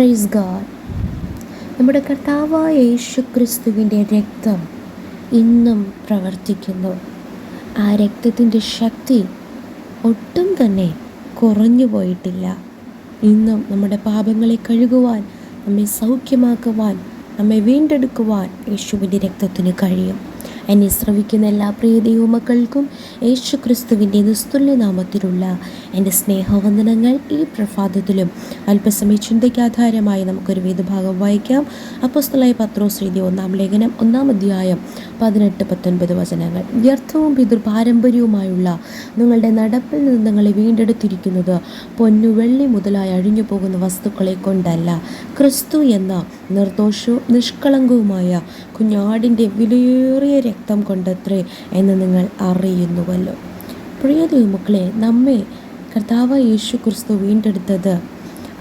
Praise God നമ്മുടെ കർത്താവായ യേശു ക്രിസ്തുവിന്റെ രക്തം ഇന്നും പ്രവർത്തിക്കുന്നു. ആ രക്തത്തിന്റെ ശക്തി ഒട്ടും തന്നെ കുറഞ്ഞു പോയിട്ടില്ല. ഇന്നും നമ്മുടെ പാപങ്ങളെ കഴുകുവാൻ നമ്മെ സൗഖ്യമാക്കുവാൻ നമ്മെ വീണ്ടെടുക്കുവാൻ യേശുവിന്റെ രക്തത്തിന് കഴിയും. എന്നെ ശ്രവിക്കുന്ന എല്ലാ പ്രിയ ദൈവമക്കൾക്കും യേശു ക്രിസ്തുവിന്റെ നിസ്തുല്യ നാമത്തിലുള്ള എന്റെ സ്നേഹവന്ദനങ്ങൾ ഈ പ്രഭാതത്തിലും അല്പസമയ ചിന്തയ്ക്കാധാരമായി നമുക്കൊരു വേദഭാഗം വായിക്കാം. അപ്പോസ്തലായ പത്രോസ് എഴുതിയ ഒന്നാം ലേഖനം ഒന്നാം അധ്യായം പതിനെട്ട് പത്തൊൻപത് വചനങ്ങൾ. വ്യർത്ഥവും പിതൃപാരമ്പര്യവുമായുള്ള നിങ്ങളുടെ നടപ്പിൽ നിന്ന് നിങ്ങളെ വീണ്ടെടുത്തിരിക്കുന്നത് പൊന്നു വെള്ളി മുതലായി അഴിഞ്ഞു പോകുന്ന വസ്തുക്കളെ കൊണ്ടല്ല. ക്രിസ്തു എന്ന നിർദോഷവും നിഷ്കളങ്കവുമായ കുഞ്ഞാടിന്റെ വിലയേറിയ രക്തം കൊണ്ടത്രേ എന്ന് നിങ്ങൾ അറിയുന്നുവല്ലോ. പ്രിയ ദൈവമക്കളെ നമ്മെ കർത്താവ് യേശു ക്രിസ്തു വീണ്ടെടുത്തത്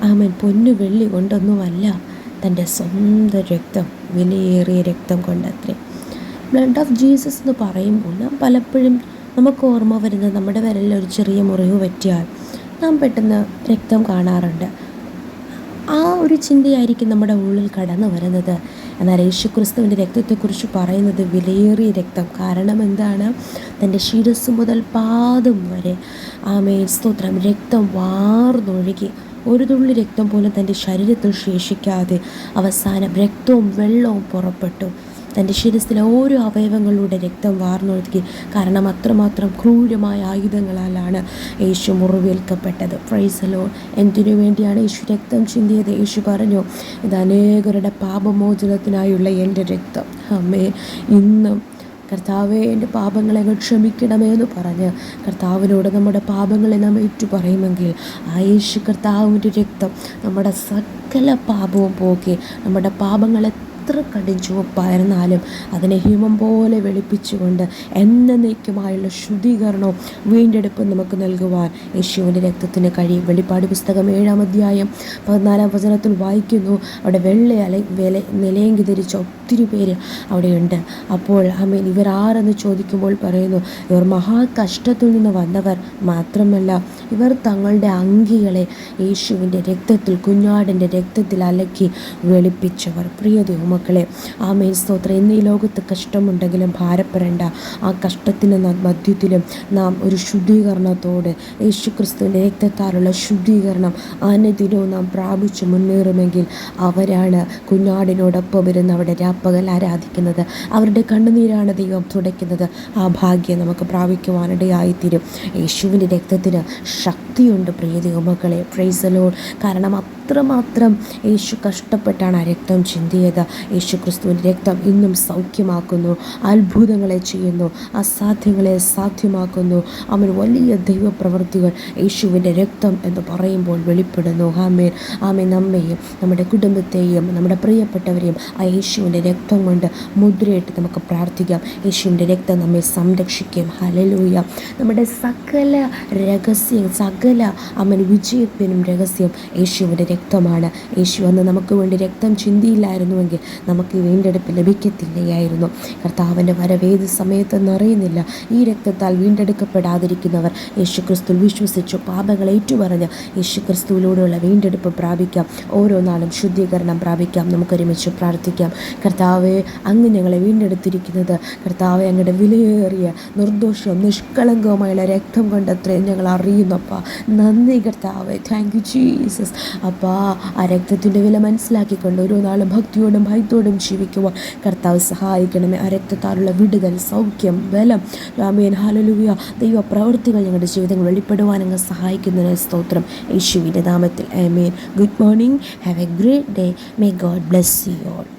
ആമൻ. പൊന്നു വെള്ളി കൊണ്ടൊന്നുമല്ല തന്റെ സ്വന്തം രക്തം വിലയേറിയ രക്തം കൊണ്ടത്രേ. ബ്ലഡ് ഓഫ് ജീസസ് എന്ന് പറയുമ്പോൾ നാം പലപ്പോഴും നമുക്ക് ഓർമ്മ വരുന്നത് നമ്മുടെ വിരലിൽ ഒരു ചെറിയ മുറിവ് പറ്റിയാൽ നാം പെട്ടെന്ന് രക്തം കാണാറുണ്ട്. ആ ഒരു ചിന്തയായിരിക്കും നമ്മുടെ ഉള്ളിൽ കടന്നു വരുന്നത്. എന്നാൽ യേശുക്രിസ്തുവിന്റെ രക്തത്തെക്കുറിച്ച് പറയുന്നത് വിലയേറിയ രക്തം. കാരണം എന്താണ്? തന്റെ ശിരസ് മുതൽ പാദം വരെ. ആമേ സ്തോത്രം. രക്തം വാർന്നൊഴുകി. ഒരു തുള്ളി രക്തം പോലും തന്റെ ശരീരത്തിൽ ശേഷിക്കാതെ അവസാനം രക്തവും വെള്ളവും പുറപ്പെട്ടു. തന്റെ ശിരസിലെ ഓരോ അവയവങ്ങളുടെ രക്തം വാർന്നൊഴുകി. കാരണം അത്രമാത്രം ക്രൂരമായ ആയുധങ്ങളാലാണ് യേശു മുറിവേൽക്കപ്പെട്ടത്. ഫ്രൈസലോ എന്തിനു വേണ്ടിയാണ് യേശു രക്തം ചിന്തിയത്? യേശു പറഞ്ഞു ഇത് അനേകരുടെ പാപമോചനത്തിനായുള്ള എന്റെ രക്തം. അമ്മേ ഇന്നും കർത്താവെ എന്റെ പാപങ്ങളെ ക്ഷമിക്കണമേ എന്ന് പറഞ്ഞ് കർത്താവിനോട് നമ്മുടെ പാപങ്ങളെ നാം ഏറ്റുപറയുമെങ്കിൽ ആ യേശു കർത്താവിന്റെ രക്തം നമ്മുടെ സകല പാപവും പോകെ നമ്മുടെ പാപങ്ങളെ എത്ര കടും ചുവപ്പായിരുന്നാലും അതിനെ ഹിമം പോലെ വെളുപ്പിച്ചുകൊണ്ട് എന്നേക്കുമായുള്ള ശുദ്ധീകരണവും വീണ്ടെടുപ്പും നമുക്ക് നൽകുവാൻ യേശുവിന്റെ രക്തത്തിന് കഴിയും. വെളിപ്പാട് പുസ്തകം ഏഴാം അധ്യായം പതിനാലാം വചനത്തിൽ വായിക്കുന്നു. അവിടെ വെള്ള അല വില നിലയെങ്കി ധരിച്ച ഒത്തിരി പേര് അവിടെയുണ്ട്. അപ്പോൾ അമീൻ ഇവരാരെന്ന് ചോദിക്കുമ്പോൾ പറയുന്നു ഇവർ മഹാകഷ്ടത്തിൽ നിന്ന് വന്നവർ മാത്രമല്ല ഇവർ തങ്ങളുടെ അങ്കികളെ യേശുവിന്റെ രക്തത്തിൽ കുഞ്ഞാടിന്റെ രക്തത്തിൽ അലക്കി വെളുപ്പിച്ചവർ. പ്രിയ ദൈവമക്കളെ ആമേൻ. സ്തോത്രം. ഇന്ന് ഈ ലോകത്ത് കഷ്ടമുണ്ടെങ്കിലും ഭാരപ്പെടേണ്ട ആ കഷ്ടത്തിന് മധ്യത്തിലും നാം ഒരു ശുദ്ധീകരണത്തോട് യേശു ക്രിസ്തുവിന്റെ രക്തത്താലുള്ള ശുദ്ധീകരണം അനുദിനവും നാം പ്രാപിച്ചു മുന്നേറുമെങ്കിൽ അവരാണ് കുഞ്ഞാടിനോടൊപ്പം വരുന്ന അവിടെ രാപ്പകൽ ആരാധിക്കുന്നത്. അവരുടെ കണ്ണുനീരാണ് ദൈവം തുടയ്ക്കുന്നത്. ആ ഭാഗ്യം നമുക്ക് പ്രാപിക്കുവാനിടയായിത്തീരും. യേശുവിന്റെ രക്തത്തിന് ശക്തിയുണ്ട് പ്രിയ ദൈവമക്കളെ ഫ്രൈസലോൺ കാരണം അത്രമാത്രം യേശു കഷ്ടപ്പെട്ടാണ് ആ രക്തം ചിന്തിയത്. യേശു ക്രിസ്തുവിന്റെ രക്തം ഇന്നും സൗഖ്യമാക്കുന്നു അത്ഭുതങ്ങളെ ചെയ്യുന്നു അസാധ്യങ്ങളെ സാധ്യമാക്കുന്നു. അവൻ വലിയ ദൈവപ്രവൃത്തികൾ യേശുവിന്റെ രക്തം എന്ന് പറയുമ്പോൾ വെളിപ്പെടുന്നു. ആമേൻ. ആമേൻ. നമ്മെയും നമ്മുടെ കുടുംബത്തെയും നമ്മുടെ പ്രിയപ്പെട്ടവരെയും ആ യേശുവിന്റെ രക്തം കൊണ്ട് മുദ്രയിട്ട് നമുക്ക് പ്രാർത്ഥിക്കാം. യേശുവിന്റെ രക്തം നമ്മെ സംരക്ഷിക്കും. ഹലലൂയ നമ്മുടെ സകല രഹസ്യം സകല അമൻ വിജയത്തിനും രഹസ്യം യേശുവിന്റെ രക്തമാണ്. യേശു അന്ന് നമുക്ക് വേണ്ടി രക്തം ചിന്തിയില്ലായിരുന്നുവെങ്കിൽ നമുക്ക് വീണ്ടെടുപ്പ് ലഭിക്കത്തില്ലായിരുന്നു കർത്താവിന്റെ വരവേത് സമയത്തെന്ന് അറിയുന്നില്ല. ഈ രക്തത്താൽ വീണ്ടെടുക്കപ്പെടാതിരിക്കുന്നവർ യേശു ക്രിസ്തു വിശ്വസിച്ചു പാപങ്ങൾ ഏറ്റുപറഞ്ഞ് യേശു ക്രിസ്തുവിലൂടെയുള്ള വീണ്ടെടുപ്പ് പ്രാപിക്കാം. ഓരോ നാളും ശുദ്ധീകരണം പ്രാപിക്കാം. നമുക്കൊരുമിച്ച് പ്രാർത്ഥിക്കാം. കർത്താവെ അങ്ങ് ഞങ്ങളെ വീണ്ടെടുത്തിരിക്കുന്നത് കർത്താവെ അങ്ങയുടെ വിലയേറിയ നിർദോഷവും നിഷ്കളങ്കവുമായുള്ള രക്തം കൊണ്ടത്രയും ഞങ്ങൾ അറിയുന്നപ്പ നന്ദി കർത്താവെ. താങ്ക് യു ജീസസ് അപ്പാ ആ രക്തത്തിന്റെ വില മനസ്സിലാക്കിക്കൊണ്ട് ഓരോ നാളും ഭക്തിയോടും ഭയത്തോടും ജീവിക്കുവാൻ കർത്താവ് സഹായിക്കണമേ. ആ രക്തത്താലുള്ള വിടുതൽ സൗഖ്യം ബലം. രാമേൻ ഹാലലുവിയ ദൈവ പ്രവൃത്തികൾ ഞങ്ങളുടെ ജീവിതങ്ങൾ വെളിപ്പെടുവാൻ സഹായിക്കുന്നതിന് സ്തോത്രം. യേശുവിന്റെ നാമത്തിൽ. I mean good morning have a great day may God bless you all